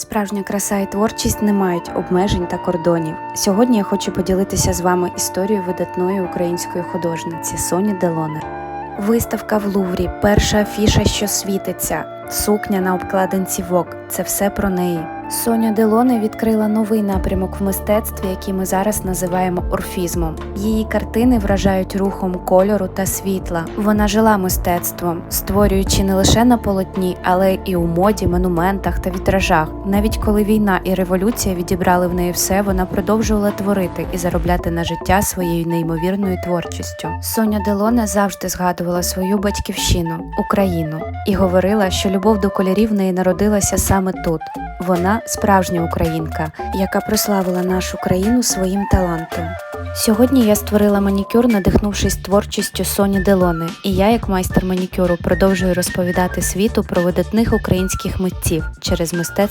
Справжня краса і творчість не мають обмежень та кордонів. Сьогодні я хочу поділитися з вами історією видатної української художниці Соні Делоне. Виставка в Луврі, перша афіша, що світиться, сукня на обкладинці Вок це все про неї. Соня Делоне відкрила новий напрямок в мистецтві, який ми зараз називаємо орфізмом. Її картини вражають рухом кольору та світла. Вона жила мистецтвом, створюючи не лише на полотні, але і у моді, монументах та вітражах. Навіть коли війна і революція відібрали в неї все, вона продовжувала творити і заробляти на життя своєю неймовірною творчістю. Соня Делоне завжди згадувала свою батьківщину Україну і говорила, що любов до кольорів в неї народилася саме тут. Вона справжня українка, яка прославила нашу країну своїм талантом. Сьогодні я створила манікюр, надихнувшись творчістю Соні Делони, і я, як майстер манікюру, продовжую розповідати світу про видатних українських митців через мистецтво